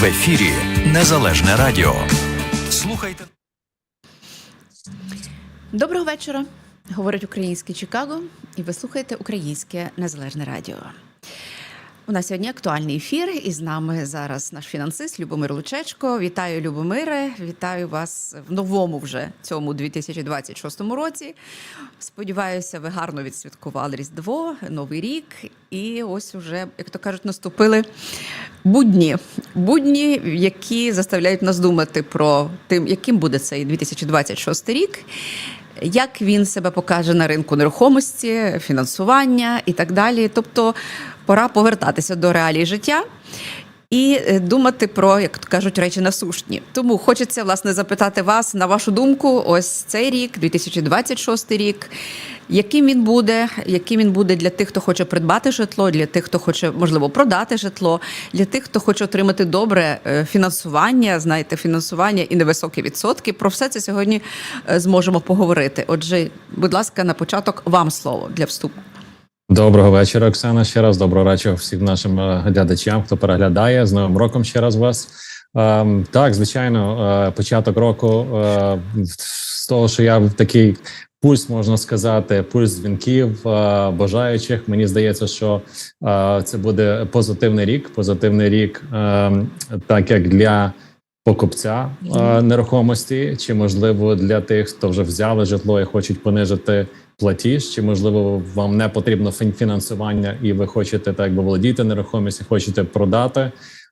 В ефірі Незалежне Радіо. Слухайте. Доброго вечора. Говорить українське Чикаго, і ви слухаєте Українське Незалежне Радіо. У нас сьогодні актуальний ефір, і з нами зараз наш фінансист Любомир Лучечко. Вітаю, Любомире! Вітаю вас в новому вже цьому 2026 році. Сподіваюся, ви гарно відсвяткували Різдво, Новий рік, і ось уже, як то кажуть, наступили будні. Будні, які заставляють нас думати про тим, яким буде цей 2026 рік. Як він себе покаже на ринку нерухомості, фінансування і так далі. Тобто пора повертатися до реалій життя і е, думати про, як то кажуть, речі насушні. Тому хочеться власне запитати вас на вашу думку, ось цей рік, 2026 рік. Яким він буде, яким він буде для тих, хто хоче придбати житло, для тих, хто хоче можливо продати житло, для тих, хто хоче отримати добре е, фінансування, знаєте, фінансування і невисокі відсотки. Про все це сьогодні е, зможемо поговорити. Отже, будь ласка, на початок вам слово для вступу. Доброго вечора, Оксана. Ще раз доброго вечора всім нашим е, глядачам, хто переглядає з новим роком. Ще раз вас Ем, так, звичайно, е, початок року е, з того, що я в такий пульс можна сказати, пульс дзвінків бажаючих. Мені здається, що це буде позитивний рік. Позитивний рік, е, так як для покупця е, нерухомості, чи можливо для тих, хто вже взяли житло і хочуть понижити платіж, чи можливо вам не потрібно фін- фінансування, і ви хочете так би володіти нерухомістю, хочете продати.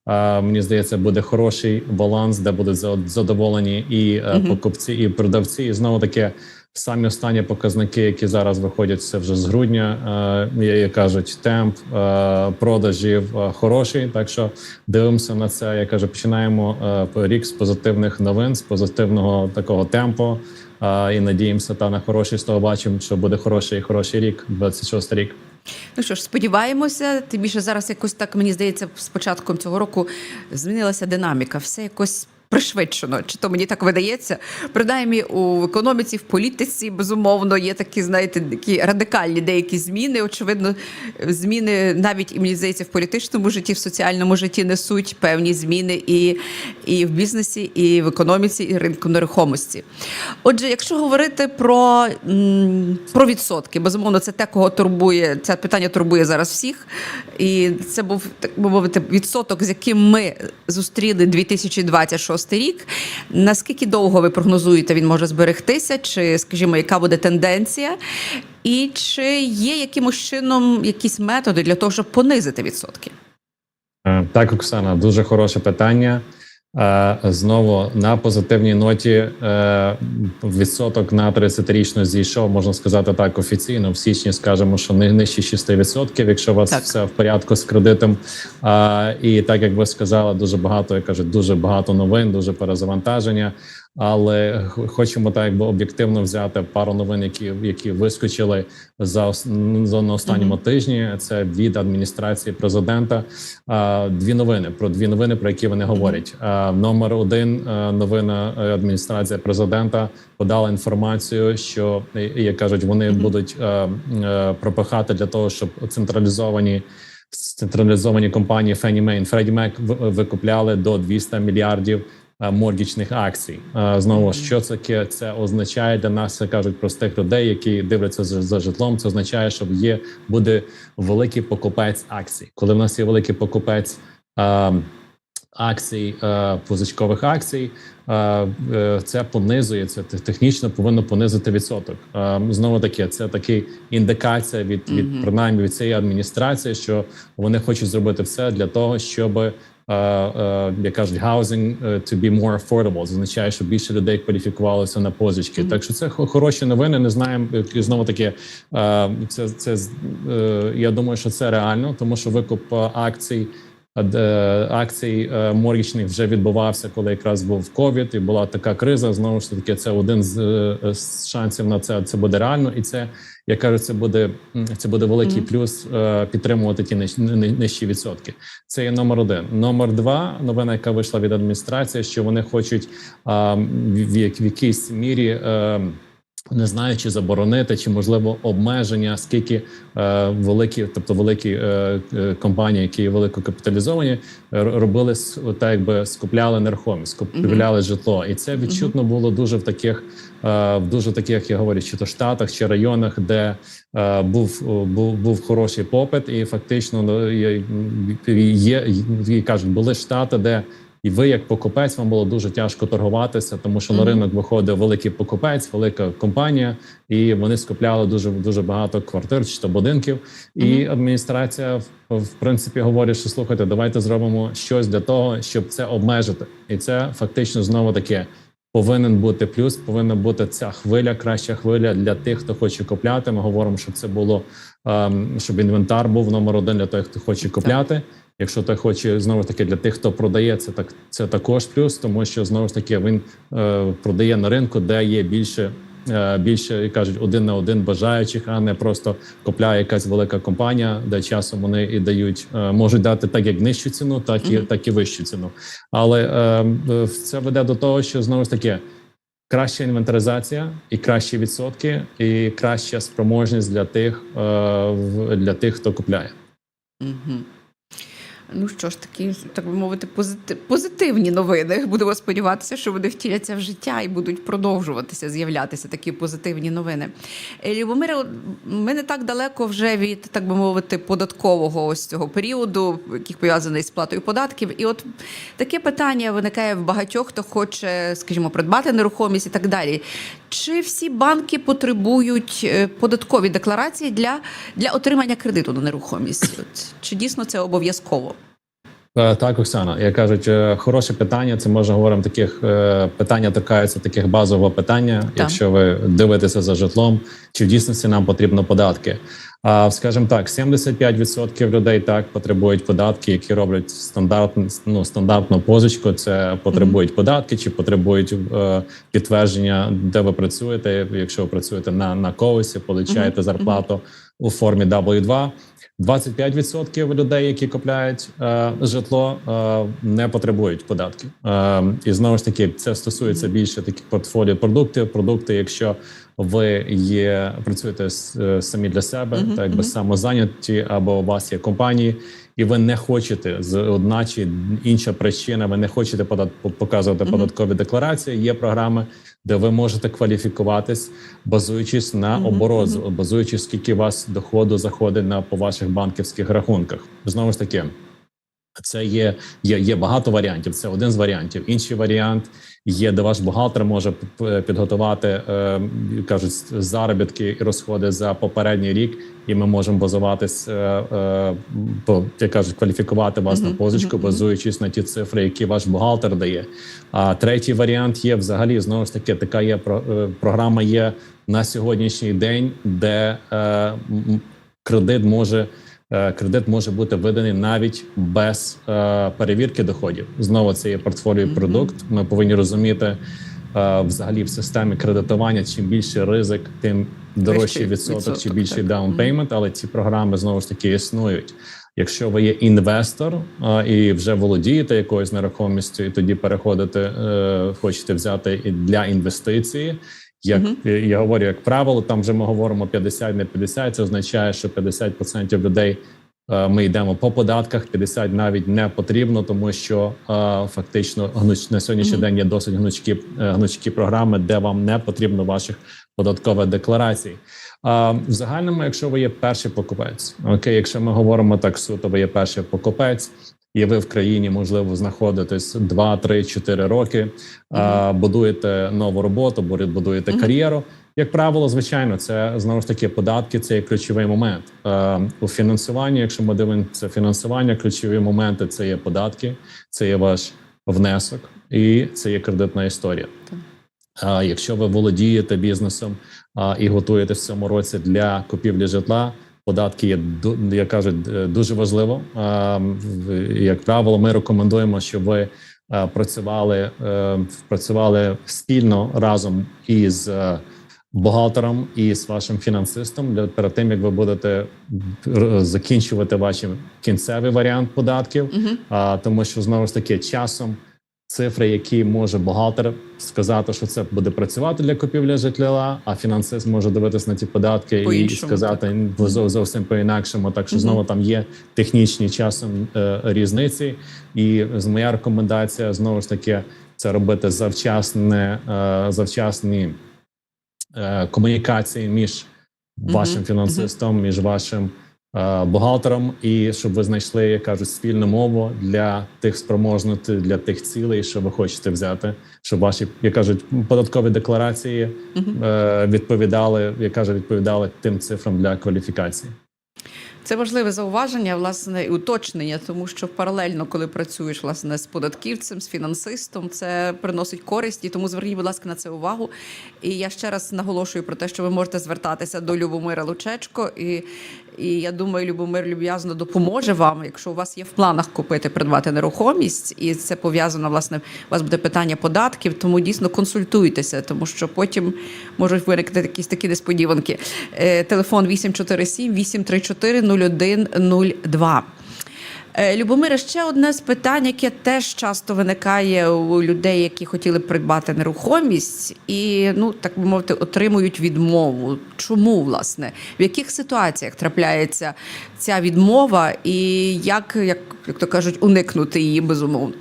Е, Мені здається, буде хороший баланс, де будуть за- задоволені і е, покупці, і продавці. І знову таки самі останні показники, які зараз виходять, це вже з грудня. е, Як кажуть, темп е, продажів хороший. Так що дивимося на це. Я кажу, починаємо рік з позитивних новин, з позитивного такого темпу. І надіємося, та на хороший з того бачимо, що буде хороший і хороший рік, 26 рік. Ну що ж, сподіваємося, тим більше зараз якось так мені здається, з початком цього року змінилася динаміка. Все якось пришвидшено. Чи то мені так видається? Принаймні у економіці, в політиці, безумовно, є такі, знаєте, такі радикальні деякі зміни. Очевидно, зміни навіть і мені здається, в політичному житті, в соціальному житті несуть певні зміни і, і в бізнесі, і в економіці, і ринку нерухомості. Отже, якщо говорити про, про відсотки, безумовно, це те, кого турбує, це питання турбує зараз всіх. І це був так би мовити відсоток, з яким ми зустріли 2026 рік. Наскільки довго ви прогнозуєте, він може зберегтися? Чи, скажімо, яка буде тенденція? І чи є якимось чином якісь методи для того, щоб понизити відсотки? Е, Так, Оксана, дуже хороше питання. Знову на позитивній ноті е, відсоток на 30-річну зійшов, можна сказати так офіційно. В січні скажемо, що не нижче 6%, якщо у вас Так. все в порядку з кредитом. І так як ви сказали, дуже багато я кажу, дуже багато новин, дуже перезавантаження. Але хочемо так якби об'єктивно взяти пару новин, які які вискочили за за на останньому Мгм. тижні. Це від адміністрації президента. А, Дві новини про дві новини, про які вони говорять. А, Номер один е, новина е, адміністрація президента подала інформацію, що е, як кажуть, вони Мгм. будуть е, е, пропихати для того, щоб централізовані. Централізовані компанії Fannie Mae і Freddie Mac викупляли до 200 мільярдів моргічних акцій. Е, Знову що це таке? Це означає для нас, кажуть простих людей, які дивляться за, за житлом. Це означає, що є буде великий покупець акцій. Коли в нас є великий покупець е, акцій, е, позичкових акцій, е, е, це понизує це технічно повинно понизити відсоток. Е, Знову таки, це такий індикація від, від принаймні від цієї адміністрації, що вони хочуть зробити все для того, щоб е, е, як кажуть, housing е, to be more affordable. Це означає, що більше людей кваліфікувалося на позички. Мгм. Так що це хо- хороші новини. Не знаємо знову таки. е, Це це е, я думаю, що це реально, тому що викуп е, акцій. Е, Акцій е, моргічних вже відбувався, коли якраз був ковід, і була така криза. Знову ж таки, це один з, е, шансів на це. Це буде реально, і це я кажу, це буде це буде великий Мгм. плюс е, підтримувати ті ниж- нижчі відсотки. Це є номер один. Номер два новина, яка вийшла від адміністрації, що вони хочуть в, в, як- в якійсь мірі. Не знаю, чи заборонити, чи можливо обмеження, скільки е, великі, тобто великі е, е, компанії, які є великокапіталізовані, е, робили так, якби скупляли нерухомість, скупляли житло, і це відчутно було дуже в таких, е, в дуже таких, я говорю, чи то штатах, чи районах, де е, був, був був хороший попит, і фактично ну, є, є, є кажуть, були штати, де і ви, як покупець, вам було дуже тяжко торгуватися, тому що на ринок виходив великий покупець, велика компанія, і вони скупляли дуже дуже багато квартир чи то будинків. І адміністрація в, в принципі говорить, що слухайте, давайте зробимо щось для того, щоб це обмежити, і це фактично знову таке. Повинен бути плюс, повинна бути ця хвиля, краща хвиля для тих, хто хоче купляти. Ми говоримо, щоб це було ем, щоб інвентар був номер один для тих, хто хоче купляти. Якщо ти хоче знову ж таки для тих, хто продає, це так це також плюс, тому що знову ж таки він е, продає на ринку, де є більше. е, Більше як кажуть один на один бажаючих, а не просто купляє якась велика компанія, де часом вони і дають, е, можуть дати так як нижчу ціну, так і Мгм. так і вищу ціну. Але е, е, це веде до того, що знову ж таки краща інвентаризація і кращі відсотки, і краща спроможність для тих, е, для тих, хто купляє. Угу. Ну що ж, такі, так би мовити, позити- позитивні новини. Будемо сподіватися, що вони втіляться в життя і будуть продовжуватися з'являтися такі позитивні новини. Е, Любомире, ми не так далеко вже від, так би мовити, податкового ось цього періоду, який пов'язаний з платою податків. І от таке питання виникає в багатьох, хто хоче, скажімо, придбати нерухомість і так далі. Чи всі банки потребують е, податкові декларації для, для отримання кредиту на нерухомість? От, чи дійсно це обов'язково? Е, Так, Оксана, як кажуть, е, хороше питання. Це можна говоримо таких е, питання торкаються таких базового питання. Якщо ви дивитеся за житлом, чи в дійсності нам потрібно податки? А скажімо так, 75% людей так потребують податки, які роблять стандартну ну, стандартну позичку. Це потребують податки, чи потребують е, підтвердження, де ви працюєте. Якщо ви працюєте на, на колесі, получаєте Мгм, зарплату у формі W2. 25% людей, які купляють е, житло, е, не потребують податків. Е, і знову ж таки, це стосується більше таких портфоліо продуктів. Продукти, якщо ви є працюєте е, самі для себе, Мгм, так би самозайняті, або у вас є компанії, і ви не хочете з одна чи інша причина, ви не хочете подат, показувати Мгм. податкові декларації. Є програми, де ви можете кваліфікуватись, базуючись на Мгм, оборот, мгм. базуючись, скільки у вас доходу заходить на по ваших банківських рахунках. Знову ж таки, це є, є, є багато варіантів. Це один з варіантів. Інший варіант є, де ваш бухгалтер може підготувати е, кажуть заробітки і розходи за попередній рік, і ми можемо базуватись, е, е, по як кажуть, кваліфікувати вас на позичку, базуючись на ті цифри, які ваш бухгалтер дає. А третій варіант є взагалі знову ж таки. Така є про- програма є на сьогоднішній день, де е, кредит може. Е, Кредит може бути виданий навіть без е, перевірки доходів. Знову це є портфоліо продукт. Ми повинні розуміти е, взагалі в системі кредитування. Чим більше ризик, тим дорожчий відсоток, чи більший Мгм. Але ці програми знову ж таки існують. Якщо ви є інвестор а, і вже володієте якоюсь нерухомістю, і тоді переходите, е, хочете взяти і для інвестиції. Як е, я говорю, як правило, там вже ми говоримо 50 не 50, Це означає, що 50% людей е, ми йдемо по податках, 50 навіть не потрібно, тому що е, фактично гнуч на сьогоднішній день є досить гнучкі гнучкі програми, де вам не потрібно ваших податкових декларацій. А в загальному, якщо ви є перший покупець, окей, якщо ми говоримо так суто, ви є перший покупець, і ви в країні можливо знаходитесь 2, 3, 4 роки, а, будуєте нову роботу, бу- будуєте кар'єру. Як правило, звичайно, це знову ж таки податки. Це є ключовий момент Е, у фінансуванні. Якщо ми дивимося фінансування, ключові моменти це є податки, це є ваш внесок і це є кредитна історія. А якщо ви володієте бізнесом а, і готуєте в цьому році для купівлі житла, податки є як кажуть, е, дуже важливо. Як правило, ми рекомендуємо, щоб ви е, працювали, е, працювали спільно разом із бухгалтером і з вашим фінансистом для перед тим, як ви будете закінчувати ваш кінцевий варіант податків. А, тому що знову ж таки часом цифри, які може бухгалтер сказати, що це буде працювати для купівлі житла, а фінансист може дивитись на ті податки і сказати зо- зовсім по-інакшому. Так що Мгм. знову там є технічні часом е, різниці. І з моя рекомендація знову ж таки це робити завчасне, е, завчасні е, комунікації між вашим Мгм, фінансистом, між вашим е, бухгалтером, і щоб ви знайшли, як кажуть, спільну мову для тих спроможностей, для тих цілей, що ви хочете взяти, щоб ваші, як кажуть, податкові декларації е, відповідали, як кажуть, відповідали тим цифрам для кваліфікації. Це важливе зауваження, власне, і уточнення, тому що паралельно, коли працюєш власне з податківцем, з фінансистом, це приносить користь. І тому зверніть, будь ласка, на це увагу. І я ще раз наголошую про те, що ви можете звертатися до Любомира Лучечко. І, і я думаю, Любомир люб'язно допоможе вам, якщо у вас є в планах купити, придбати нерухомість, і це пов'язано, власне, у вас буде питання податків, тому дійсно консультуйтеся, тому що потім можуть виникнути якісь такі несподіванки. Е, Телефон 847 834 0102. Е, Любомире, ще одне з питань, яке теж часто виникає у людей, які хотіли придбати нерухомість, і ну так би мовити, отримують відмову. Чому власне? В яких ситуаціях трапляється ця відмова, і як, як, як то кажуть, уникнути її безумовно?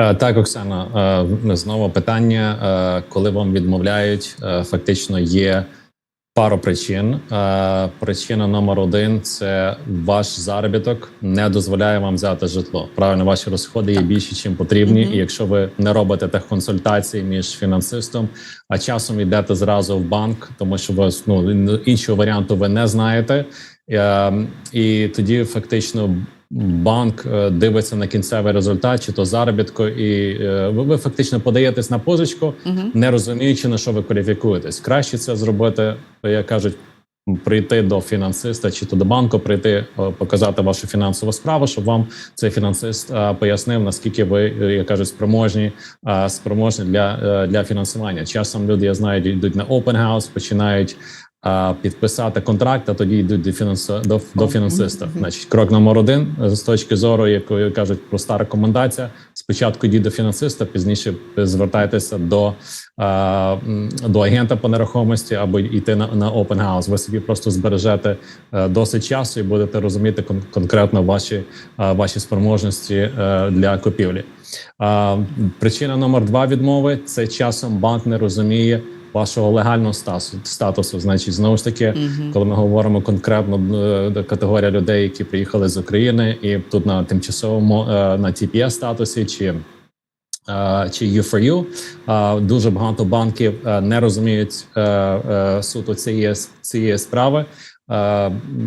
Е, Так, Оксана, е, знову питання. Коли вам відмовляють, фактично є пару причин. Е, Причина номер один це ваш заробіток не дозволяє вам взяти житло. Правильно, ваші розходи є більші, ніж потрібні. Мгм. І якщо ви не робите тих консультацій між фінансистом, а часом йдете зразу в банк, тому що вас ну іншого варіанту ви не знаєте. Е, І тоді фактично банк е, дивиться на кінцевий результат, чи то заробітку, і е, ви, ви фактично подаєтесь на позичку, Угу. не розуміючи на що ви кваліфікуєтесь. Краще це зробити, як кажуть. Прийти до фінансиста чи то до банку, прийти е, показати вашу фінансову справу, щоб вам цей фінансист пояснив наскільки ви як кажуть спроможні спроможні для, для фінансування. Часом люди я знаю йдуть на open house, починають підписати контракт, а тоді йдуть до фінанс до, до фінансиста. Значить, крок номер один е, з точки зору, якої кажуть проста рекомендація. Спочатку йдіть до фінансиста, пізніше звертайтеся до, е, до агента по нерухомості або йти на, на open house. Ви собі просто збережете е, досить часу і будете розуміти кон- конкретно ваші, ваші спроможності для купівлі. Причина номер два відмови це часом банк не розуміє вашого легального статусу. статусу. Значить, знову ж таки, Мгм. коли ми говоримо конкретно е, категорія людей, які приїхали з України, і тут на тимчасовому е, на TPS статусі чи. е, Чи U4U, е, дуже багато банків не розуміють суто цієї цієї справи.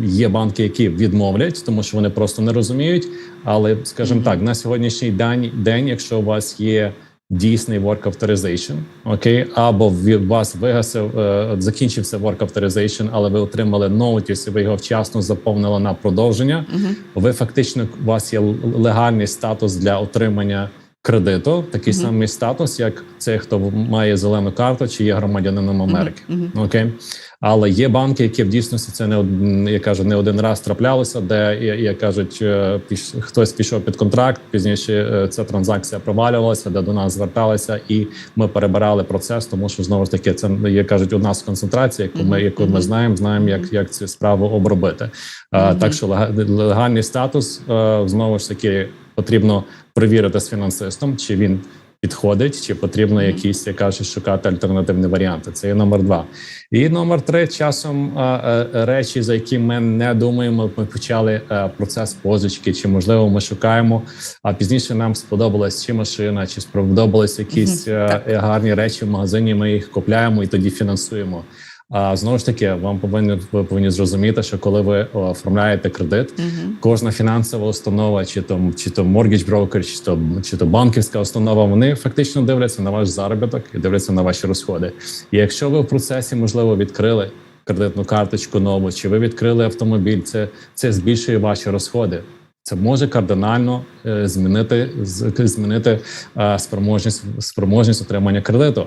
Є банки, які відмовлять, тому що вони просто не розуміють. Але, скажімо так, на сьогоднішній день, день, якщо у вас є дійсний work authorization, окей, або в- вас вигасив, е, закінчився work authorization, але ви отримали notice, і ви його вчасно заповнили на продовження. Угу. Ви фактично у вас є легальний статус для отримання кредиту, такий Мгм. самий статус, як цей, хто має зелену карту чи є громадянином Америки. Окей, але є банки, які в дійсності це не я кажу, не один раз траплялося, де я, я кажуть, е, піш, хтось пішов під контракт. Пізніше е, ця транзакція провалювалася, де до нас зверталися, і ми перебирали процес, тому що знову ж таки це є кажуть, у нас концентрація, яку ми яку ми знаємо, знаємо, як, як цю справу обробити. Е, Мгм. Так що лега- легальний статус е, знову ж таки потрібно перевірити з фінансистом, чи він підходить, чи потрібно якісь, як кажуть, шукати альтернативні варіанти. Це є номер два. І номер три часом е, речі, за які ми не думаємо. Ми почали е, процес позички, чи можливо ми шукаємо. А пізніше нам сподобалась чи машина, чи сподобались якісь mm -hmm. Гарні речі в магазині. Ми їх купляємо і тоді фінансуємо. А знову ж таки, вам повинні ви повинні зрозуміти, що коли ви оформляєте кредит, Мгм. кожна фінансова установа, чи то чи то mortgage broker, чи то чи то банківська установа, вони фактично дивляться на ваш заробіток і дивляться на ваші розходи. І якщо ви в процесі можливо відкрили кредитну карточку нову, чи ви відкрили автомобіль, це, це збільшує ваші розходи. Це може кардинально е, змінити змінити е, спроможність спроможність отримання кредиту.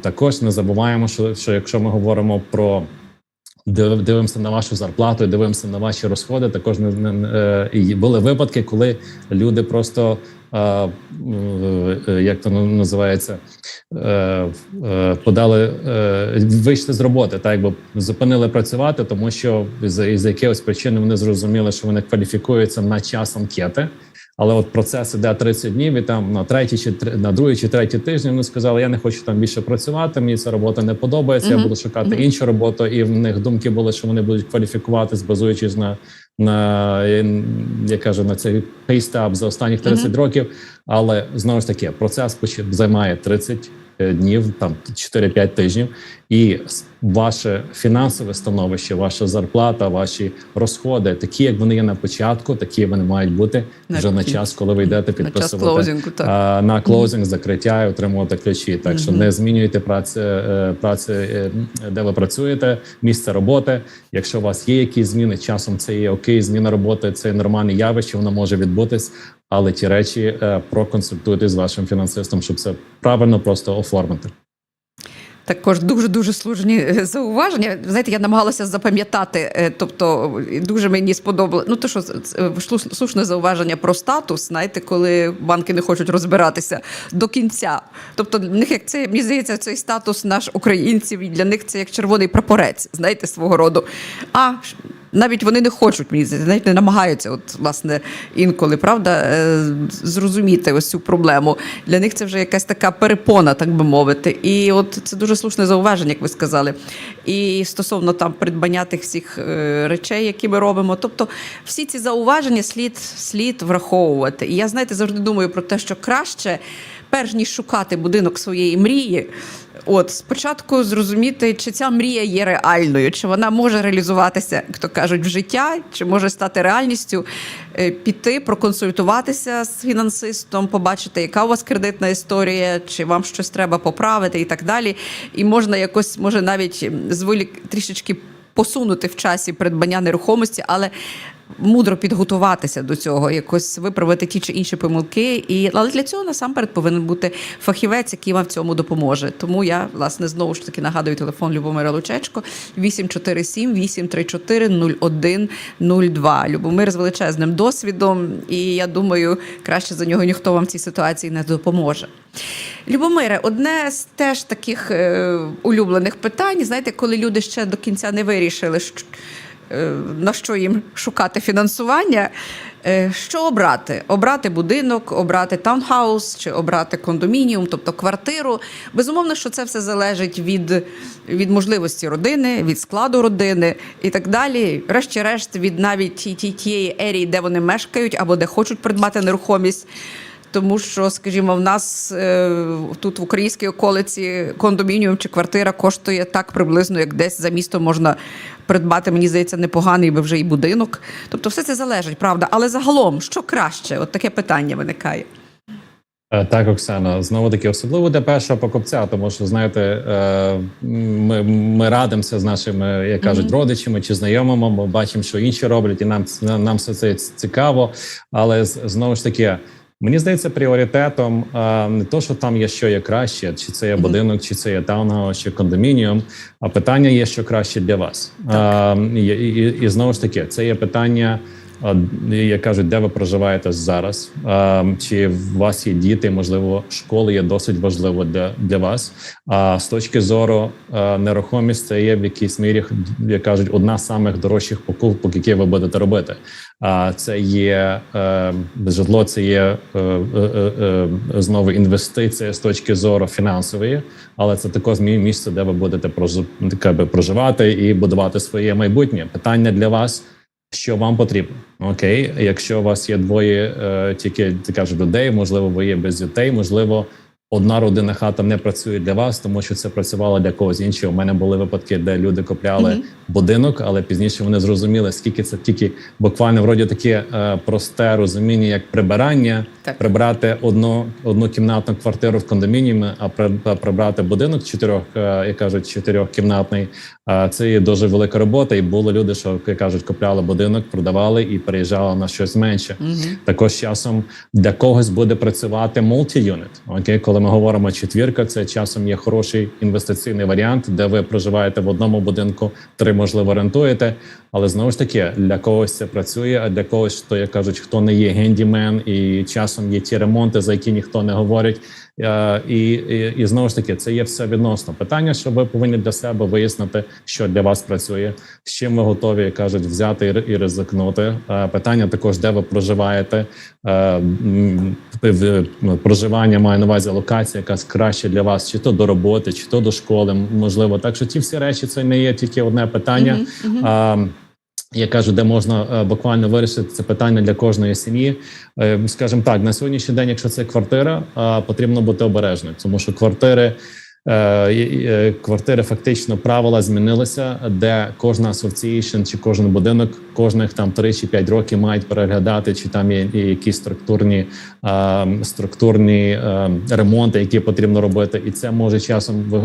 Також не забуваємо, що, що якщо ми говоримо про див- дивимося на вашу зарплату, дивимося на ваші розходи. Також не, не- е, і були випадки, коли люди просто е, е, як то називається, е, подали вийшли з роботи, так якби зупинили працювати, тому що з із якихось причин вони зрозуміли, що вони кваліфікуються на час анкети. Але от процес іде 30 днів, і там на третій чи на другий чи третій тиждень вони сказали, я не хочу там більше працювати. Мені ця робота не подобається. Я буду шукати Мгм. іншу роботу. І в них думки були, що вони будуть кваліфікуватись, базуючись на, на я кажу, на цей пейстап за останніх 30 років. Але знову ж таки, процес займає 30 днів, там 4-5 тижнів, і ваше фінансове становище, ваша зарплата, ваші розходи, такі як вони є на початку, такі вони мають бути На вже на час, коли ви йдете На час підписувати так. а, на клоузинг, закриття і отримувати ключі. Так що не змінюйте праці, е, праці, е, де ви працюєте, місце роботи. Якщо у вас є якісь зміни, часом це є окей. Зміна роботи це нормальне явище, воно може відбутись. Але ті речі е, проконсультуйте з вашим фінансистом, щоб це правильно просто оформити. Також дуже дуже слушні е, зауваження. Знаєте, я намагалася запам'ятати, е, тобто дуже мені сподобалося. Ну то що слушне зауваження про статус, знаєте, коли банки не хочуть розбиратися до кінця. Тобто, для них як це мені здається, цей статус наш українців, і для них це як червоний прапорець, знаєте, свого роду. А навіть вони не хочуть мені навіть не намагаються, от власне інколи правда, е, зрозуміти ось цю проблему. Для них це вже якась така перепона, так би мовити. І от це дуже слушне зауваження, як ви сказали. І стосовно там придбання тих всіх е, речей, які ми робимо. Тобто, всі ці зауваження слід, слід враховувати. І я знаєте, завжди думаю про те, що краще, перш ніж шукати будинок своєї мрії. От спочатку зрозуміти, чи ця мрія є реальною, чи вона може реалізуватися, як то кажуть, в життя, чи може стати реальністю, Е, піти, проконсультуватися з фінансистом, побачити, яка у вас кредитна історія, чи вам щось треба поправити і так далі. І можна якось, може, навіть зволік трішечки посунути в часі придбання нерухомості, але мудро підготуватися до цього, якось виправити ті чи інші помилки. І але для цього насамперед повинен бути фахівець, який вам в цьому допоможе. Тому я власне знову ж таки нагадую телефон Любомира Лучечко 847 834 0102. Любомир з величезним досвідом, і я думаю, краще за нього ніхто вам в цій ситуації не допоможе. Любомире, одне з теж таких е, улюблених питань, знаєте, коли люди ще до кінця не вирішили, що, на що їм шукати фінансування. Е, Що обрати? Обрати будинок, обрати таунхаус чи обрати кондомініум, тобто квартиру. Безумовно, що це все залежить від, від можливості родини, від складу родини і так далі. Решті-решт, від навіть ті- ті- тієї ерії, де вони мешкають або де хочуть придбати нерухомість. Тому що, скажімо, в нас е, тут в українській околиці кондомініум чи квартира коштує так приблизно, як десь за місто можна придбати, мені здається, непоганий би вже і будинок. Тобто, все це залежить, правда. Але загалом, що краще? От таке питання виникає. Е, Так, Оксана, знову таки особливо для першого покупця, тому що знаєте, е, ми, ми радимося з нашими, як кажуть, родичами чи знайомими. Ми бачимо, що інші роблять, і нам нам все це цікаво. Але знову ж таки, мені здається, пріоритетом е, не то, що там є що є краще, чи це є будинок, чи це є таунгаус, чи кондомініум. А питання є, що краще для вас. Е, і, і, і знову ж таки, це є питання. Як кажуть, де ви проживаєте зараз? Чи у вас є діти? Можливо, школи є досить важливо для, для вас. А з точки зору нерухомість, це є в якійсь мірі, як кажуть, одна з самих дорожчих покупок, які ви будете робити. А це є е, житло, це є е, е, знову інвестиція з точки зору фінансової, але це також мі- місце, де ви будете проживати і будувати своє майбутнє. Питання для вас що вам потрібно. Окей, якщо у вас є двоє е, тільки ти кажеш людей, можливо, ви є без дітей, можливо, одна родина хата не працює для вас, тому що це працювало для когось іншого. У мене були випадки, де люди купляли Мгм. будинок, але пізніше вони зрозуміли, скільки це тільки буквально вроді таке е, просте розуміння, як прибирання, Так. прибрати одну однокімнатну квартиру в кондомініумі, а при- прибрати будинок чотирьох, е, як кажуть, чотирьохкімнатний. е, Це є дуже велика робота. І були люди, що як кажуть, купляли будинок, продавали і переїжджали на щось менше. Також часом для когось буде працювати multi-unit. Окей, коли ми говоримо четвірка, це часом є хороший інвестиційний варіант, де ви проживаєте в одному будинку три можливо рентуєте. Але знову ж таки, для когось це працює, а для когось, то як кажуть, хто не є гендімен, і часом є ті ремонти, за які ніхто не говорить. Е, І, і, і знову ж таки, це є все відносно. Питання, що ви повинні для себе вияснити, що для вас працює, з чим ви готові як кажуть взяти і ризикнути. Е, Питання також, де ви проживаєте. Е, в- в- Проживання має на увазі локація, якась краще для вас, чи то до роботи, чи то до школи, можливо. Так що ті всі речі це не є тільки одне питання. Мгм, мгм. А, я кажу, де можна е, буквально вирішити це питання для кожної сім'ї. Е, Скажімо так, на сьогоднішній день, якщо це квартира, е, потрібно бути обережним, тому що квартири. Е, е, Квартири фактично правила змінилися, де кожна association чи кожен будинок кожних там 3 чи 5 років мають переглядати, чи там є якісь структурні е, структурні ремонти, які потрібно робити, і це може часом ви,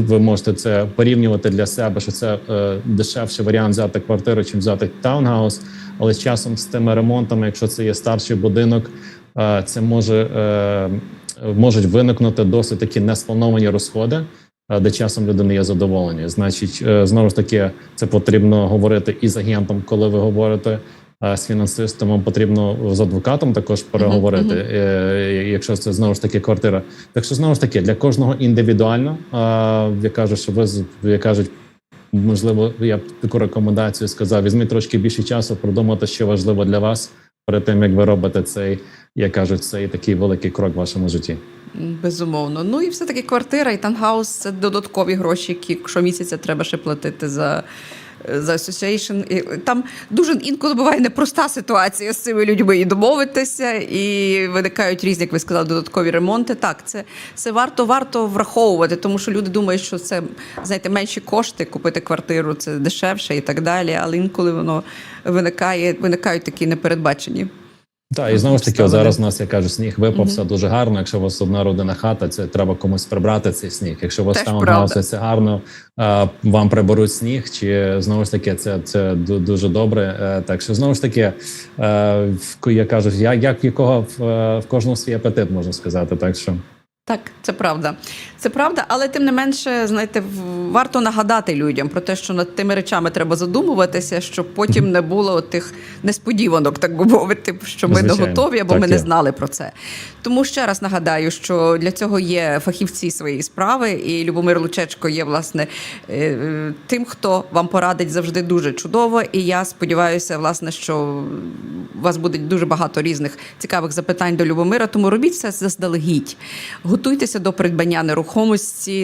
ви- можете це порівнювати для себе, що це дешевший варіант взяти квартиру, чим взяти таунгаус. Але з часом з тими ремонтами, якщо це є старший будинок, це може можуть виникнути досить такі несплановані розходи. е, Де часом люди не є задоволені, значить, е, знову ж таки, це потрібно говорити і з агентом, коли ви говорите е, з фінансистом. Вам потрібно з адвокатом також переговорити, мгм. е, якщо це знову ж таки квартира. Так що знову ж таки для кожного індивідуально. Я кажу, що ви з- кажуть, можливо, я б таку рекомендацію сказав: візьміть трошки більше часу, продумати, що важливо для вас перед тим, як ви робите цей, як кажуть, цей такий великий крок в вашому житті. Безумовно. Ну і все-таки квартира і тангаус це додаткові гроші, які щомісяця треба ще платити за. За association. І там дуже інколи буває непроста ситуація з цими людьми і домовитися, і виникають різні, як ви сказали, додаткові ремонти. Так, це, це варто варто враховувати, тому що люди думають, що це знаєте, менші кошти купити квартиру, це дешевше і так далі. Але інколи воно виникає, виникають такі непередбачені. Так, і знову ж таки, зараз у нас я кажу, сніг випав, все дуже гарно. Якщо у вас одна родина хата, це треба комусь прибрати цей сніг. Якщо у вас Теж правда. це гарно, вам приберуть сніг, чи знову ж таки, це, це дуже добре. Е, Так що знову ж таки, е, я кажу, я як якого в, е, в кожного свій апетит можна сказати. Так що Так, це правда. Це правда, але тим не менше, знаєте, варто нагадати людям про те, що над тими речами треба задумуватися, щоб потім не було тих несподіванок, так би мовити, що ми не готові або Так ми не знали про це. Тому ще раз нагадаю, що для цього є фахівці своєї справи, і Любомир Лучечко є власне е, е, тим, хто вам порадить завжди дуже чудово. І я сподіваюся, власне, що у вас буде дуже багато різних цікавих запитань до Любомира. Тому робіть все заздалегідь. Готуйтеся до придбання нерухомості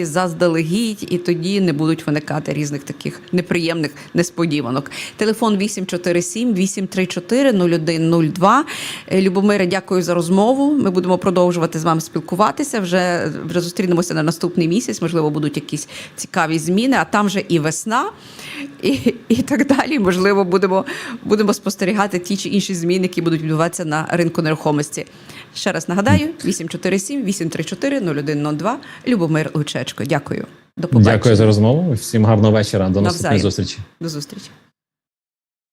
заздалегідь, і тоді не будуть виникати різних таких неприємних несподіванок. Телефон 847 834 0102. Е, Любомире, дякую за розмову. Ми будемо продовжувати з вами спілкуватися. Вже, вже зустрінемося на наступний місяць. Можливо, будуть якісь цікаві зміни, а там вже і весна, і, і так далі. Можливо, будемо, будемо спостерігати ті чи інші зміни, які будуть відбуватися на ринку нерухомості. Ще раз нагадаю: 847 834 0102. Любомир Лучечко. Дякую. До побачення. дякую за розмову. Всім гарного вечора. До наступної зустрічі. До зустрічі.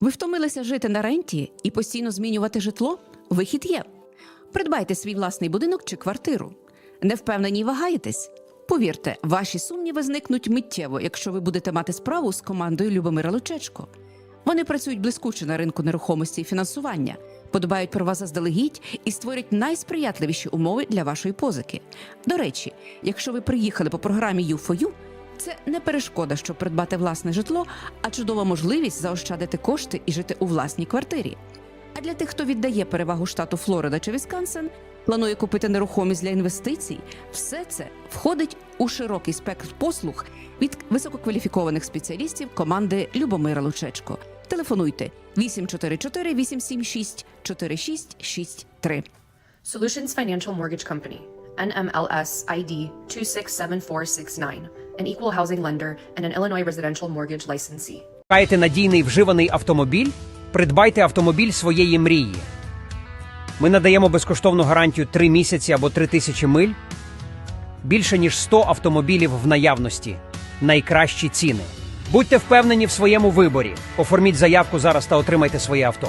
Ви втомилися жити на ренті і постійно змінювати житло? Вихід є. Придбайте свій власний будинок чи квартиру. Не впевнені й вагаєтесь? Повірте, ваші сумніви зникнуть миттєво, якщо ви будете мати справу з командою Любомира Лучечко. Вони працюють блискуче на ринку нерухомості і фінансування, подбають про вас заздалегідь і створять найсприятливіші умови для вашої позики. До речі, якщо ви приїхали по програмі U4U, це не перешкода, щоб придбати власне житло, а чудова можливість заощадити кошти і жити у власній квартирі. А для тих, хто віддає перевагу штату Флорида чи Вісконсин, планує купити нерухомість для інвестицій, все це входить у широкий спектр послуг від висококваліфікованих спеціалістів команди Любомира Лучечко. Телефонуйте 844 876 4663. Solutions Financial Mortgage Company, NMLS ID 267469, an equal housing lender and an Illinois residential mortgage licensee. Шукаєте надійний вживаний автомобіль? Придбайте автомобіль своєї мрії. Ми надаємо безкоштовну гарантію 3 місяці або 3 тисячі миль. Більше ніж 100 автомобілів в наявності. Найкращі ціни. Будьте впевнені в своєму виборі. Оформіть заявку зараз та отримайте своє авто.